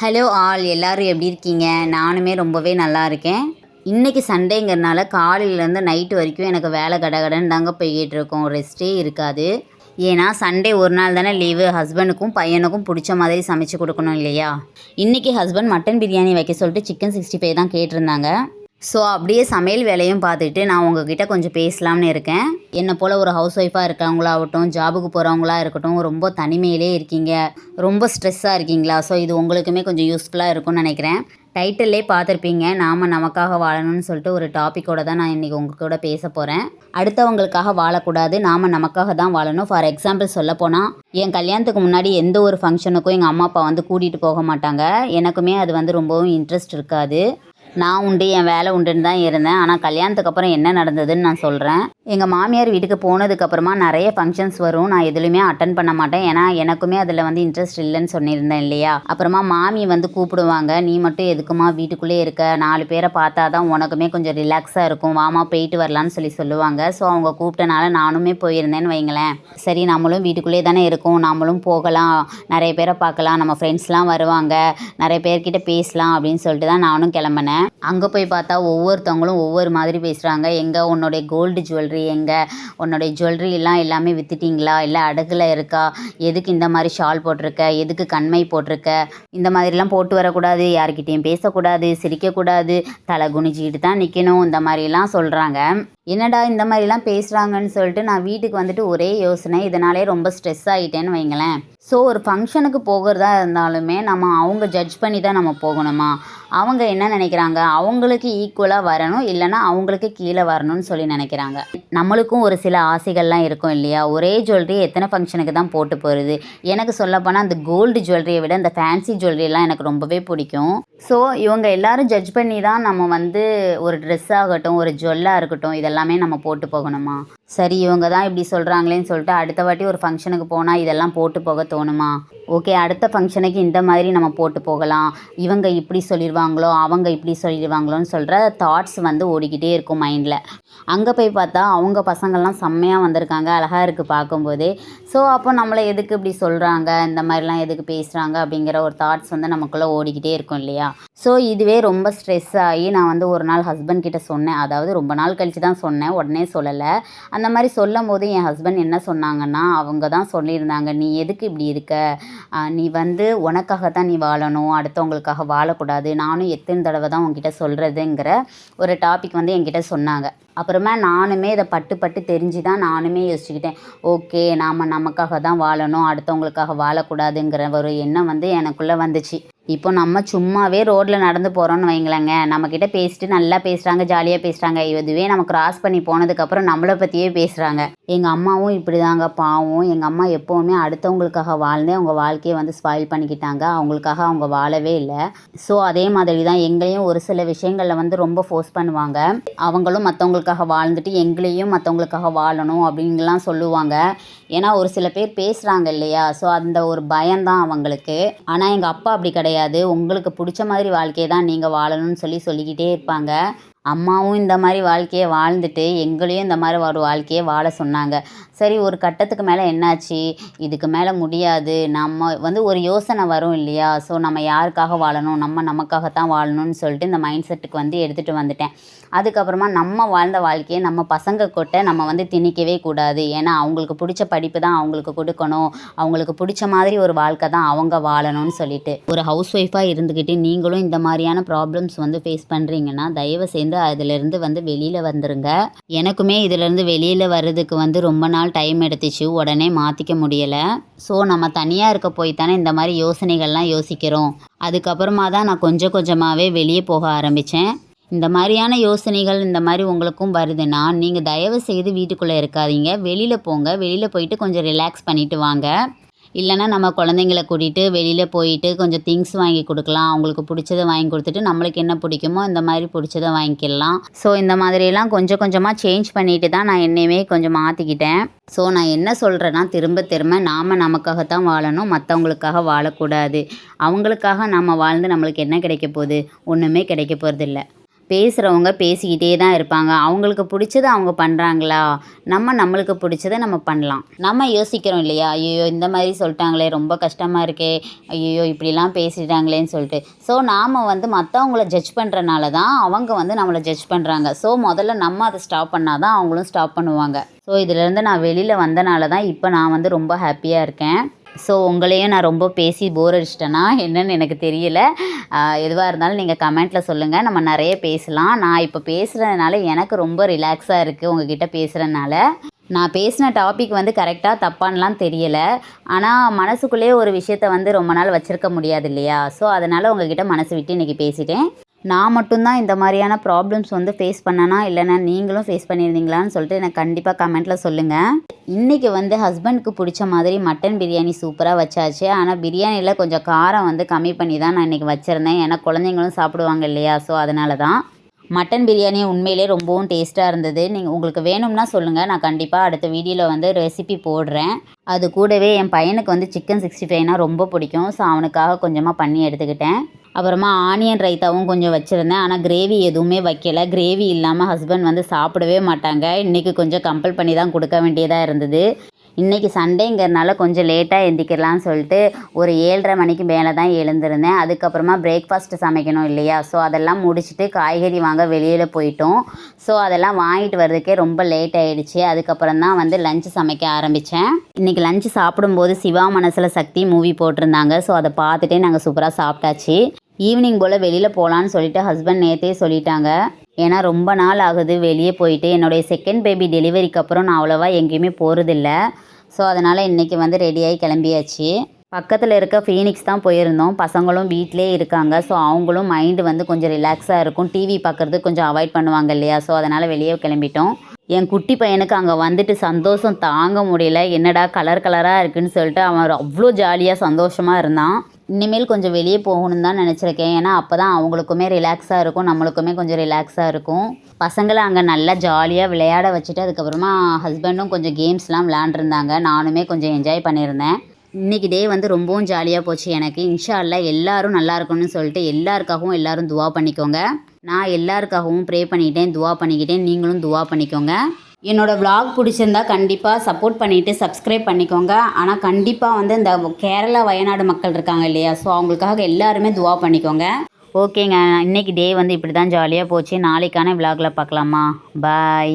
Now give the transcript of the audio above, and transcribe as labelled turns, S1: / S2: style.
S1: Hello all எல்லாரும் எப்படி இருக்கீங்க? நானுமே ரொம்பவே நல்லா இருக்கேன். இன்றைக்கி சண்டேங்கிறனால காலையிலேருந்து நைட்டு வரைக்கும் எனக்கு வேலை கடகடன்னு தாங்க போய்கிட்டு இருக்கோம். ரெஸ்ட்டே இருக்காது. ஏன்னா சண்டே ஒரு நாள் தானே லீவு ஹஸ்பண்டுக்கும் பையனுக்கும் பிடிச்ச மாதிரி சமைச்சு கொடுக்கணும் இல்லையா? இன்றைக்கி ஹஸ்பண்ட் மட்டன் பிரியாணி வைக்க சொல்லிட்டு சிக்கன் சிக்ஸ்டி ஃபைவ் தான் கேட்டிருந்தாங்க. ஸோ அப்படியே சமையல் வேலையும் பார்த்துட்டு நான் உங்ககிட்ட கொஞ்சம் பேசலாம்னு இருக்கேன். என்னை போல் ஒரு ஹவுஸ் ஒய்ஃபாக இருக்கவங்களாகட்டும் ஜாபுக்கு போகிறவங்களா இருக்கட்டும் ரொம்ப தனிமையிலே இருக்கீங்க. ரொம்ப ஸ்ட்ரெஸ்ஸாக இருக்கீங்களா? ஸோ இது உங்களுக்குமே கொஞ்சம் யூஸ்ஃபுல்லாக இருக்கும்னு நினைக்கிறேன். டைட்டில்லே பார்த்துருப்பீங்க. நாம் நமக்காக வாழணும்னு சொல்லிட்டு ஒரு டாப்பிக்கோட தான் நான் இன்றைக்கி உங்க கூட பேச போகிறேன் அடுத்தவங்களுக்காக வாழக்கூடாது. நாம் நமக்காக தான் வாழணும். ஃபார் எக்ஸாம்பிள் சொல்ல போனால் என் கல்யாணத்துக்கு முன்னாடி எந்த ஒரு ஃபங்க்ஷனுக்கும் எங்கள் அம்மா அப்பா வந்து கூட்டிகிட்டு போக மாட்டாங்க. எனக்குமே அது வந்து ரொம்பவும் இன்ட்ரெஸ்ட் இருக்காது. நான் உண்டு என் வேலை உண்டுன்னு தான் இருந்தேன். ஆனால் கல்யாணத்துக்கு அப்புறம் என்ன நடந்ததுன்னு நான் சொல்கிறேன் எங்கள் மாமியார் வீட்டுக்கு போனதுக்கப்புறமா நிறைய ஃபங்க்ஷன்ஸ் வரும். நான் எதுலையுமே அட்டன் பண்ண மாட்டேன். ஏன்னா எனக்குமே அதில் வந்து இன்ட்ரெஸ்ட் இல்லைன்னு சொல்லியிருந்தேன் இல்லையா? அப்புறமா மாமி வந்து கூப்பிடுவாங்க நீ மட்டும் எதுக்குமா வீட்டுக்குள்ளே இருக்க? நாலு பேரை பார்த்தா தான் உனக்குமே கொஞ்சம் ரிலாக்ஸாக இருக்கும். வாமா போயிட்டு வரலான்னு சொல்லி சொல்லுவாங்க. ஸோ அவங்க கூப்பிட்டனால நானுமே போயிருந்தேன்னு வைங்களேன். சரி நம்மளும் வீட்டுக்குள்ளே தானே இருக்கோம். நம்மளும் போகலாம். நிறைய பேரை பார்க்கலாம். நம்ம ஃப்ரெண்ட்ஸ்லாம் வருவாங்க. நிறைய பேர்கிட்ட பேசலாம். அப்படின்னு சொல்லிட்டு தான் நானும் கிளம்புனேன். அங்கே போய் பார்த்தா ஒவ்வொருத்தவங்களும் ஒவ்வொரு மாதிரி பேசுகிறாங்க எங்கே உன்னுடைய கோல்டு ஜுவல்லரி எங்கே உன்னுடைய ஜுவல்லரிலாம் எல்லாமே விற்றுட்டிங்களா இல்லை அடகுல இருக்கா? எதுக்கு இந்த மாதிரி ஷால் போட்டிருக்க? எதுக்கு கண்மை போட்டிருக்க? இந்த மாதிரிலாம் போட்டு வரக்கூடாது. யாருக்கிட்டேயும் பேசக்கூடாது. சிரிக்கக்கூடாது. தலை குனிஞ்சிக்கிட்டு தான் நிற்கணும் இந்த மாதிரிலாம் சொல்கிறாங்க என்னடா இந்த மாதிரிலாம் பேசுகிறாங்கன்னு சொல்லிட்டு நான் வீட்டுக்கு வந்துட்டு ஒரே யோசனை. இதனாலே ரொம்ப ஸ்ட்ரெஸ் ஆகிட்டேன்னு வைங்களேன். ஸோ ஒரு ஃபங்க்ஷனுக்கு போகிறதா இருந்தாலுமே நம்ம அவங்க ஜட்ஜ் பண்ணி தான் நம்ம போகணுமா? அவங்க என்ன நினைக்கிறாங்க? அவங்களுக்கு ஈக்குவலாக வரணும் இல்லைன்னா அவங்களுக்கு கீழே வரணும்னு சொல்லி நினைக்கிறாங்க. நம்மளுக்கும் ஒரு சில ஆசைகள்லாம் இருக்கும் இல்லையா? ஒரே ஜுவல்லரி எத்தனை ஃபங்க்ஷனுக்கு தான் போட்டு போகிறது எனக்கு சொல்லப்போனால் அந்த கோல்டு ஜுவல்லரியை விட இந்த ஃபேன்சி ஜுவல்லரிலாம் எனக்கு ரொம்பவே பிடிக்கும். ஸோ இவங்க எல்லாரும் ஜட்ஜ் பண்ணி தான் நம்ம வந்து ஒரு ட்ரெஸ் ஆகட்டும் ஒரு ஜுவல்லாக இருக்கட்டும் இதெல்லாமே நம்ம போட்டு போகணுமா? சரி இவங்க தான் இப்படி சொல்கிறாங்களேன்னு சொல்லிட்டு அடுத்த வாட்டி ஒரு ஃபங்க்ஷனுக்கு போனால் இதெல்லாம் போட்டு போக தோணுமா? ஓகே அடுத்த ஃபங்க்ஷனுக்கு இந்த மாதிரி நம்ம போட்டு போகலாம். இவங்க இப்படி சொல்லிடுவாங்களோ அவங்க இப்படி சொல்லிடுவாங்களோன்னு சொல்கிற தாட்ஸ் வந்து ஓடிக்கிட்டே இருக்கும் மைண்டில் அங்கே போய் பார்த்தா அவங்க பசங்கள்லாம் செம்மையாக வந்திருக்காங்க அழகாக இருக்குது பார்க்கும்போதே. ஸோ அப்போ நம்மளை எதுக்கு இப்படி சொல்கிறாங்க இந்த மாதிரிலாம் எதுக்கு பேசுகிறாங்க அப்படிங்கிற ஒரு தாட்ஸ் வந்து நமக்குள்ளே ஓடிக்கிட்டே இருக்கும் இல்லையா? ஸோ இதுவே ரொம்ப ஸ்ட்ரெஸ் ஆகி நான் வந்து ஒரு நாள் ஹஸ்பண்ட் கிட்ட சொன்னேன். அதாவது ரொம்ப நாள் கழித்து தான் சொன்னேன். உடனே சொல்லலை. அந்த மாதிரி சொல்லும் போது என் ஹஸ்பண்ட் என்ன சொன்னாங்கன்னா அவங்க தான் சொல்லியிருந்தாங்க நீ எதுக்கு இப்படி இருக்க? நீ வந்து உனக்காக தான் நீ வாழணும். அடுத்தவங்களுக்காக வாழக்கூடாது. நானும் எத்தனை தடவை தான் உங்ககிட்ட சொல்கிறதுங்கிற ஒரு டாபிக் வந்து என்கிட்ட சொன்னாங்க. அப்புறமா நானுமே இதை பட்டு பட்டு தெரிஞ்சு தான் நானுமே யோசிச்சுக்கிட்டேன். ஓகே நாம் நமக்காக தான் வாழணும். அடுத்தவங்களுக்காக வாழக்கூடாதுங்கிற ஒரு எண்ணம் வந்து எனக்குள்ளே வந்துச்சு. இப்போ நம்ம சும்மாவே ரோட்டில் நடந்து போகிறோன்னு வைங்களேங்க. நம்மக்கிட்ட பேசிட்டு நல்லா பேசுகிறாங்க ஜாலியாக பேசுகிறாங்க இதுவே நம்ம கிராஸ் பண்ணி போனதுக்கப்புறம் நம்மளை பற்றியே பேசுகிறாங்க எங்கள் அம்மாவும் இப்படி தாங்க பாவம். எங்கள் அம்மா எப்போவுமே அடுத்தவங்களுக்காக வாழ்ந்தே அவங்க வாழ்க்கையை வந்து ஸ்பாயில் பண்ணிக்கிட்டாங்க. அவங்களுக்காக அவங்க வாழவே இல்லை. ஸோ அதே மாதிரி தான் எங்களையும் ஒரு சில விஷயங்களில் வந்து ரொம்ப ஃபோர்ஸ் பண்ணுவாங்க. அவங்களும் மற்றவங்களுக்காக வாழ்ந்துட்டு எங்களையும் மற்றவங்களுக்காக வாழணும் அப்படின்லாம் சொல்லுவாங்க. ஏன்னா ஒரு சில பேர் பேசுகிறாங்க இல்லையா? ஸோ அந்த ஒரு பயம்தான் அவங்களுக்கு. ஆனால் எங்கள் அப்பா அப்படி கிடையாது. உங்களுக்கு பிடிச்ச மாதிரி வாழ்க்கையை தான் நீங்கள் வாழணும்னு சொல்லி சொல்லிக்கிட்டே இருப்பாங்க. அம்மாவும் இந்த மாதிரி வாழ்க்கையை வாழ்ந்துட்டு எங்களையும் இந்த மாதிரி ஒரு வாழ்க்கையை வாழ சொன்னாங்க. சரி ஒரு கட்டத்துக்கு மேலே என்னாச்சு? இதுக்கு மேலே முடியாது. நம்ம வந்து ஒரு யோசனை வரும் இல்லையா? ஸோ நம்ம யாருக்காக வாழணும்? நம்ம நமக்காகத்தான் வாழணும்னு சொல்லிட்டு இந்த மைண்ட் செட்டுக்கு வந்து எடுத்துகிட்டு வந்துட்டேன். அதுக்கப்புறமா நம்ம வாழ்ந்த வாழ்க்கையை நம்ம பசங்க கொட்ட நம்ம வந்து திணிக்கவே கூடாது. ஏன்னா அவங்களுக்கு பிடிச்ச படிப்பு தான் அவங்களுக்கு கொடுக்கணும். அவங்களுக்கு பிடிச்ச மாதிரி ஒரு வாழ்க்கை தான் அவங்க வாழணும்னு சொல்லிட்டு. ஒரு ஹவுஸ் ஒய்ஃபாக இருந்துக்கிட்டு நீங்களும் இந்த மாதிரியான ப்ராப்ளம்ஸ் வந்து ஃபேஸ் பண்ணுறீங்கன்னா தயவு செய்து அதிலிருந்து வந்து வெளியில் வந்துருங்க. எனக்குமே இதிலேருந்து வெளியில் வர்றதுக்கு வந்து ரொம்ப நாள் டைம் எடுத்துச்சு. உடனே மாற்றிக்க முடியலை. ஸோ நம்ம தனியாக இருக்க போய் தானே இந்த மாதிரி யோசனைகள்லாம் யோசிக்கிறோம். அதுக்கப்புறமா தான் நான் கொஞ்சம் கொஞ்சமாகவே வெளியே போக ஆரம்பித்தேன் இந்த மாதிரியான யோசனைகள் இந்த மாதிரி உங்களுக்கும் வருதுன்னா நீங்கள் தயவு செய்து வீட்டுக்குள்ளே இருக்காதீங்க. வெளியில் போங்க. வெளியில் போயிட்டு கொஞ்சம் ரிலாக்ஸ் பண்ணிட்டு வாங்க. இல்லைன்னா நம்ம குழந்தைங்கள கூட்டிகிட்டு வெளியில் போயிட்டு கொஞ்சம் திங்ஸ் வாங்கி கொடுக்கலாம். அவங்களுக்கு பிடிச்சத வாங்கி கொடுத்துட்டு நம்மளுக்கு என்ன பிடிக்குமோ இந்த மாதிரி பிடிச்சத வாங்கிக்கலாம். ஸோ இந்த மாதிரியெல்லாம் கொஞ்சம் கொஞ்சமாக சேஞ்ச் பண்ணிட்டு தான் நான் என்னையுமே கொஞ்சம் மாற்றிக்கிட்டேன் ஸோ நான் என்ன சொல்கிறேன்னா திரும்ப திரும்ப நாம் நமக்காகத்தான் வாழணும். மற்றவங்களுக்காக வாழக்கூடாது. அவங்களுக்காக நம்ம வாழ்ந்து நம்மளுக்கு என்ன கிடைக்க போகுது? ஒன்றுமே கிடைக்க போகிறதில்ல பேசுகிறவங்க பேசிக்கிட்டே தான் இருப்பாங்க. அவங்களுக்கு பிடிச்சத அவங்க பண்ணுறாங்களா நம்ம நம்மளுக்கு பிடிச்சத நம்ம பண்ணலாம். நம்ம யோசிக்கிறோம் இல்லையா? ஐயோ இந்த மாதிரி சொல்லிட்டாங்களே ரொம்ப கஷ்டமாக இருக்கே. ஐயோ இப்படிலாம் பேசிட்டாங்களேன்னு சொல்லிட்டு. ஸோ நாம் வந்து மற்றவங்கள ஜட்ஜ் பண்ணுறனால தான் அவங்க வந்து நம்மளை ஜட்ஜ் பண்ணுறாங்க ஸோ முதல்ல நம்ம அதை ஸ்டாப் பண்ணால் தான் அவங்களும் ஸ்டாப் பண்ணுவாங்க. ஸோ இதிலேருந்து நான் வெளியில் வந்தனால தான் இப்போ நான் வந்து ரொம்ப ஹாப்பியாக இருக்கேன். ஸோ உங்களையும் நான் ரொம்ப பேசி போர் அடிச்சிட்டேன்னா என்னன்னு எனக்கு தெரியல. எதுவாக இருந்தாலும் நீங்கள் கமெண்ட்டில் சொல்லுங்கள் நம்ம நிறைய பேசலாம். நான் இப்போ பேசுகிறதுனால எனக்கு ரொம்ப ரிலாக்ஸாக இருக்குது உங்ககிட்ட பேசுகிறதுனால நான் பேசின டாபிக் வந்து கரெக்டாக தப்பான்லாம் தெரியலை. ஆனால் மனசுக்குள்ளேயே ஒரு விஷயத்த வந்து ரொம்ப நாள் வச்சுருக்க முடியாது இல்லையா? ஸோ அதனால் உங்ககிட்ட மனசு விட்டு இன்றைக்கி பேசிட்டேன். நான் மட்டும்தான் இந்த மாதிரியான ப்ராப்ளம்ஸ் வந்து ஃபேஸ் பண்ணனா இல்லைனா நீங்களும் ஃபேஸ் பண்ணியிருந்தீங்களான்னு சொல்லிட்டு எனக்கு கண்டிப்பாக கமெண்ட்டில் சொல்லுங்கள் இன்றைக்கி வந்து ஹஸ்பண்ட்க்கு பிடிச்ச மாதிரி மட்டன் பிரியாணி சூப்பராக வச்சாச்சு. ஆனால் பிரியாணியில் கொஞ்சம் காரம் வந்து கம்மி பண்ணி தான் நான் இன்றைக்கி வச்சுருந்தேன். ஏன்னா குழந்தைங்களும் சாப்பிடுவாங்க இல்லையா? ஸோ அதனால தான் மட்டன் பிரியாணி உண்மையிலே ரொம்பவும் டேஸ்ட்டாக இருந்தது. நீங்கள் உங்களுக்கு வேணும்னா சொல்லுங்கள் நான் கண்டிப்பாக அடுத்த வீடியோவில் வந்து ரெசிபி போடுறேன். அது கூடவே என் பையனுக்கு வந்து சிக்கன் சிக்ஸ்டி ஃபைவ்னால் ரொம்ப பிடிக்கும். ஸோ அவனுக்காக கொஞ்சமாக பண்ணி எடுத்துக்கிட்டேன். அப்புறமா ஆனியன் ரைத்தாவும் கொஞ்சம் வச்சுருந்தேன். ஆனால் கிரேவி எதுவுமே வைக்கலை. கிரேவி இல்லாமல் ஹஸ்பண்ட் வந்து சாப்பிடவே மாட்டாங்க. இன்றைக்கி கொஞ்சம் கம்பல் பண்ணி தான் கொடுக்க வேண்டியதாக இருந்தது. இன்றைக்கி சண்டேங்கிறனால கொஞ்சம் லேட்டாக எழுந்திக்கலாம்னு சொல்லிட்டு ஒரு ஏழரை மணிக்கு மேலே தான் எழுந்திருந்தேன். அதுக்கப்புறமா பிரேக்ஃபாஸ்ட்டு சமைக்கணும் இல்லையா? ஸோ அதெல்லாம் முடிச்சுட்டு காய்கறி வாங்க வெளியில் போயிட்டோம். ஸோ அதெல்லாம் வாங்கிட்டு வர்றதுக்கே ரொம்ப லேட் ஆகிடுச்சு அதுக்கப்புறம் தான் வந்து லஞ்சு சமைக்க ஆரம்பித்தேன் இன்றைக்கி லஞ்சு சாப்பிடும்போது சிவா மனசில் சக்தி மூவி போட்டிருந்தாங்க. ஸோ அதை பார்த்துட்டே நாங்கள் சூப்பராக சாப்பிட்டாச்சு. ஈவினிங் போல் வெளியில் போகலான்னு சொல்லிட்டு ஹஸ்பண்ட் நேற்றே சொல்லிட்டாங்க. ஏன்னா ரொம்ப நாள் ஆகுது வெளியே போயிட்டு. என்னுடைய செகண்ட் பேபி டெலிவரிக்கு அப்புறம் நான் அவ்வளோவா எங்கேயுமே போகிறதில்ல ஸோ அதனால் இன்றைக்கி வந்து ரெடியாகி கிளம்பியாச்சு. பக்கத்தில் இருக்க ஃபீனிக்ஸ் தான் போயிருந்தோம். பசங்களும் வீட்டிலே இருக்காங்க. ஸோ அவங்களும் மைண்டு வந்து கொஞ்சம் ரிலாக்ஸாக இருக்கும். டிவி பார்க்குறது கொஞ்சம் அவாய்ட் பண்ணுவாங்க இல்லையா? ஸோ அதனால் வெளியே கிளம்பிட்டோம். என் குட்டி பையனுக்கு அங்கே வந்துட்டு சந்தோஷம் தாங்க முடியல. என்னடா கலர் கலராக இருக்குன்னு சொல்லிட்டு அவன் அவ்வளோ ஜாலியாக சந்தோஷமாக இருந்தான். இனிமேல் கொஞ்சம் வெளியே போகணுன்னு தான் நினச்சிருக்கேன். ஏன்னா அப்போ தான் அவங்களுக்குமே ரிலாக்ஸாக இருக்கும் நம்மளுக்குமே கொஞ்சம் ரிலாக்ஸாக இருக்கும். பசங்களை அங்கே நல்லா ஜாலியாக விளையாட வச்சுட்டு அதுக்கப்புறமா ஹஸ்பண்டும் கொஞ்சம் கேம்ஸ்லாம் விளாண்டுருந்தாங்க நானுமே கொஞ்சம் என்ஜாய் பண்ணியிருந்தேன். இன்றைக்கி டே வந்து ரொம்பவும் ஜாலியாக போச்சு எனக்கு. இன்ஷா அல்லா நல்லா இருக்கணும்னு சொல்லிட்டு எல்லாருக்காகவும் எல்லோரும் துவா பண்ணிக்கோங்க. நான் எல்லாருக்காகவும் ப்ரே பண்ணிக்கிட்டேன் துவா பண்ணிக்கிட்டேன். நீங்களும் துவா பண்ணிக்கோங்க. என்னோட விலாக் பிடிச்சிருந்தா கண்டிப்பாக சப்போர்ட் பண்ணிவிட்டு சப்ஸ்கிரைப் பண்ணிக்கோங்க. ஆனால் கண்டிப்பாக வந்து இந்த கேரளா வயநாடு மக்கள் இருக்காங்க இல்லையா? ஸோ அவங்களுக்காக எல்லாருமே துவா பண்ணிக்கோங்க. ஓகேங்க இன்னைக்கு டே வந்து இப்படி தான் ஜாலியாக போச்சு. நாளைக்கான விலாகில் பார்க்கலாமா? பாய்